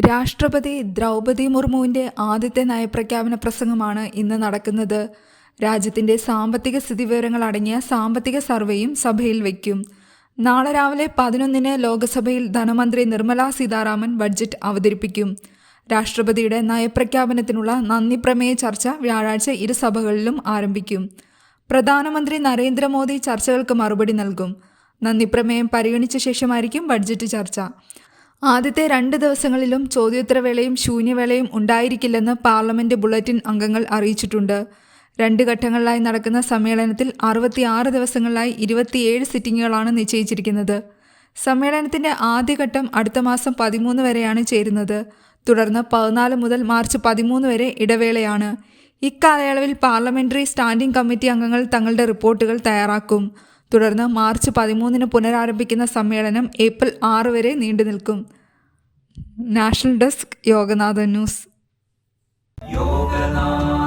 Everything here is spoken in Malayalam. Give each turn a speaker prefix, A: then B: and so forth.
A: രാഷ്ട്രപതി ദ്രൗപദി മുർമുവിന്റെ ആദ്യത്തെ നയപ്രഖ്യാപന പ്രസംഗമാണ് ഇന്ന് നടക്കുന്നത്. രാജ്യത്തിന്റെ സാമ്പത്തിക സ്ഥിതി സ്ഥിതിവിവരങ്ങൾ അടങ്ങിയ സാമ്പത്തിക സർവേയും സഭയിൽ വയ്ക്കും. നാളെ രാവിലെ പതിനൊന്നിന് ലോക്സഭയിൽ ധനമന്ത്രി നിർമ്മല സീതാരാമൻ ബഡ്ജറ്റ് അവതരിപ്പിക്കും. രാഷ്ട്രപതിയുടെ നയപ്രഖ്യാപനത്തിനുള്ള നന്ദി പ്രമേയ ചർച്ച വ്യാഴാഴ്ച ഇരുസഭകളിലും ആരംഭിക്കും. പ്രധാനമന്ത്രി നരേന്ദ്രമോദി ചർച്ചകൾക്ക് മറുപടി നൽകും. നന്ദിപ്രമേയം പരിഗണിച്ച ശേഷമായിരിക്കും ബഡ്ജറ്റ് ചർച്ച. ആദ്യത്തെ രണ്ട് ദിവസങ്ങളിലും ചോദ്യോത്തരവേളയും ശൂന്യവേളയും ഉണ്ടായിരിക്കില്ലെന്ന് പാർലമെന്റ് ബുള്ളറ്റിൻ അംഗങ്ങൾ അറിയിച്ചിട്ടുണ്ട്. രണ്ട് ഘട്ടങ്ങളിലായി നടക്കുന്ന സമ്മേളനത്തിൽ അറുപത്തിയാറ് ദിവസങ്ങളിലായി ഇരുപത്തിയേഴ് സിറ്റിംഗുകളാണ് നിശ്ചയിച്ചിരിക്കുന്നത്. സമ്മേളനത്തിന്റെ ആദ്യഘട്ടം അടുത്ത മാസം പതിമൂന്ന് വരെയാണ് ചേരുന്നത്. തുടർന്ന് പതിനാല് മുതൽ മാർച്ച് പതിമൂന്ന് വരെ ഇടവേളയാണ്. ഇക്കാലയളവിൽ പാർലമെന്ററി സ്റ്റാൻഡിംഗ് കമ്മിറ്റി അംഗങ്ങൾ തങ്ങളുടെ റിപ്പോർട്ടുകൾ തയ്യാറാക്കും. തുടർന്ന് മാർച്ച് പതിമൂന്നിന് പുനരാരംഭിക്കുന്ന സമ്മേളനം ഏപ്രിൽ ആറ് വരെ നീണ്ടു നിൽക്കും. National desk Yoganathan news.
B: Yoganatha